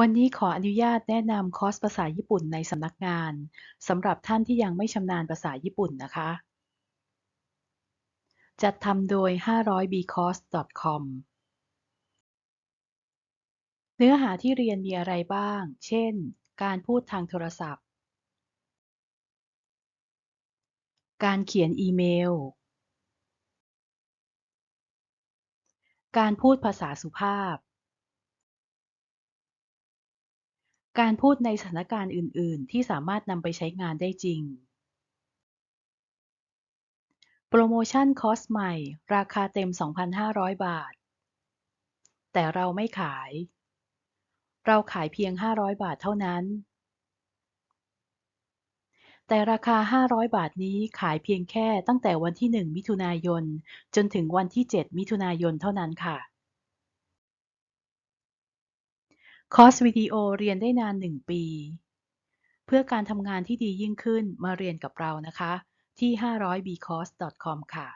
วันนี้ขออนุญาตแนะนำคอร์สภาษาญี่ปุ่นในสำนักงานสำหรับท่านที่ยังไม่ชำนาญภาษาญี่ปุ่นนะคะ จัดทำโดย 500bcourse.com เนื้อหาที่เรียนมีอะไรบ้าง เช่น การพูดทางโทรศัพท์ การเขียนอีเมล การพูดภาษาสุภาพ การพูดในสถานการณ์อื่น ๆ ที่สามารถนำไปใช้งานได้จริง โปรโมชั่นคอร์สใหม่ ราคาเต็ม 2,500 บาท แต่เราไม่ขาย เราขายเพียง 500 บาทเท่านั้น แต่ราคา 500 บาทนี้ขายเพียงแค่ตั้งแต่วันที่ 1 มิถุนายน จนถึงวันที่ 7 มิถุนายนเท่านั้นค่ะ คอร์สวิดีโอเรียนได้นาน1ปี เพื่อการทำงานที่ดียิ่งขึ้นมาเรียนกับเรานะคะ ที่ 500bcourse.com ค่ะ